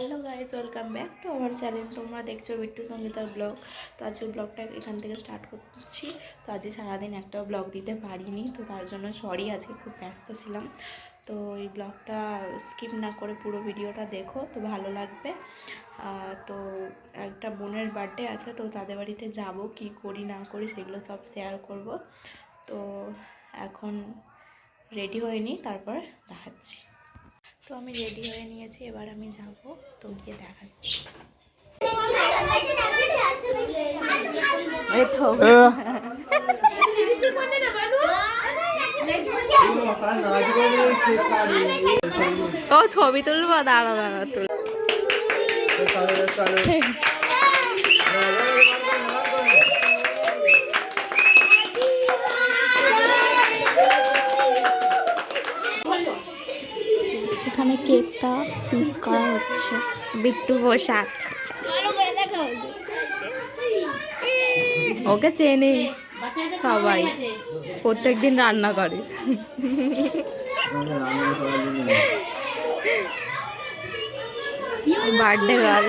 Hello guys welcome back to our channel. তোমরা দেখছ Bittu সঙ্গীতার blog. তো আজকে ব্লগটা এখান থেকে স্টার্ট করছি। তো আজকে সারাদিন একটা ব্লগ দিতে পারিনি, তো তার জন্য সরি, আজকে খুব ব্যস্ত ছিলাম। তো এই ব্লগটা স্কিপ না করে পুরো ভিডিওটা দেখো, তো ভালো লাগবে। তো একটা বোনের বার্থডে আছে, তো তাদের বাড়িতে যাব, কি করি না করি সেগুলো সব শেয়ার করব। তো এখন রেডি হয়নি তারপর দেখাচ্ছি। তো আমি রেডি হয়ে নিয়েছি এবার আমি যাব তো গিয়ে দেখাচ্ছি। ও ছবি তুলবো? দাঁড়া দাঁড়া তুল। এখানে কেকটা পিস করা হচ্ছে। বিট্টু বসাক। ওকে চেনে। সবাই। প্রত্যেক দিন রান্না করে। Birthday girl.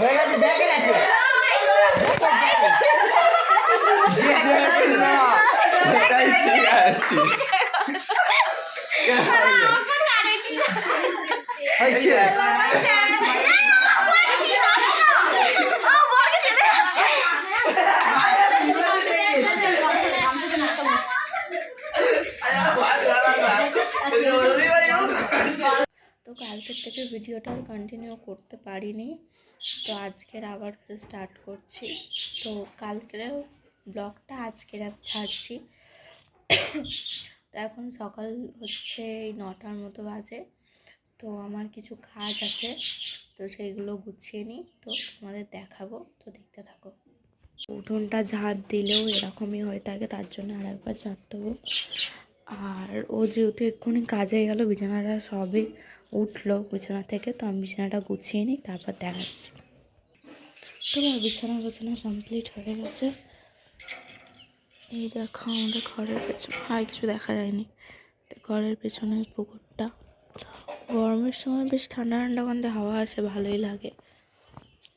হয়ে গেছে দেখে গেছে হয়েছে তো কালকের থেকে ভিডিওটা আর কন্টিনিউ করতে পারিনি। তো আজকের আবার স্টার্ট করছি। তো কালকের ব্লগটা আজকের আর ছাড়ছি। তো এখন সকাল হচ্ছে এই নটার মতো বাজে। তো আমার কিছু কাজ আছে, তো সেইগুলো গুছিয়ে নিই। তো তোমাদের দেখাবো, তো দেখতে থাকো। উঠোনটা ঝাড় দিলেও এরকমই হয়ে থাকে, তার জন্য আর একবার ঝাড় দেবো। আর ও যেহেতু এক্ষুনি কাজে গেল, বিছানাটা সবে উঠল বিছানা থেকে, তো আমি বিছানাটা গুছিয়ে নিই, তারপর দেখাচ্ছি। তো আমার বিছানা বিছানা কমপ্লিট হয়ে গেছে। এই দেখো আমাদের ঘরের পেছনে, আর কিছু দেখা যায়নি। ঘরের পেছনে পুকুরটা। গরমের সময় বেশ ঠান্ডা ঠান্ডা গন্ধে হাওয়া আসে, ভালোই লাগে।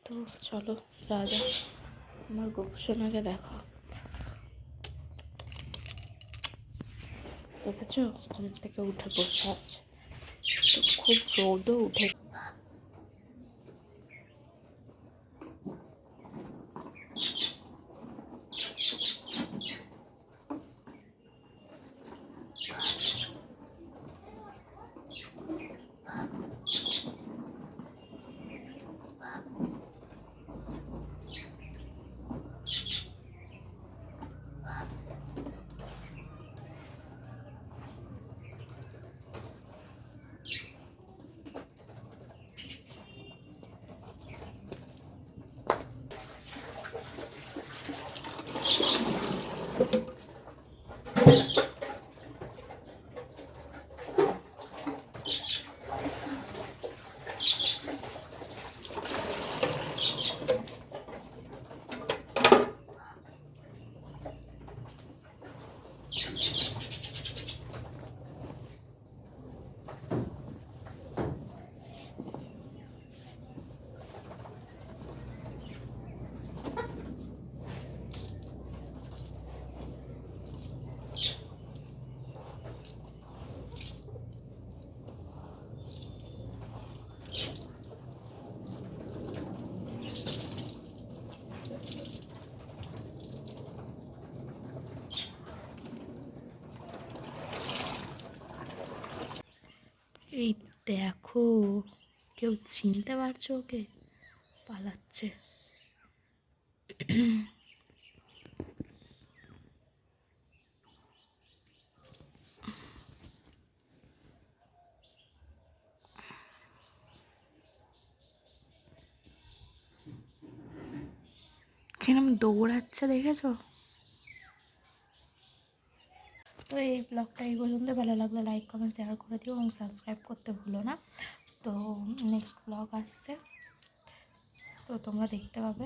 তো চলো যা যা আমার গোপসোনাকে দেখো। দেখেছ? ঘুম থেকে উঠে বসে আছে। তো খুব রোদও উঠে দেখো কেউ চিনতে পারছ ওকে? পালাচ্ছে। দৌড়াচ্ছে দেখেছ? তো এই ব্লগটা এই পর্যন্ত। ভালো লাগলে লাইক কমেন্ট শেয়ার করে দিও এবং সাবস্ক্রাইব করতে ভুলো না। তো নেক্সট ব্লগ আসছে। তো তোমরা দেখতে পাবে।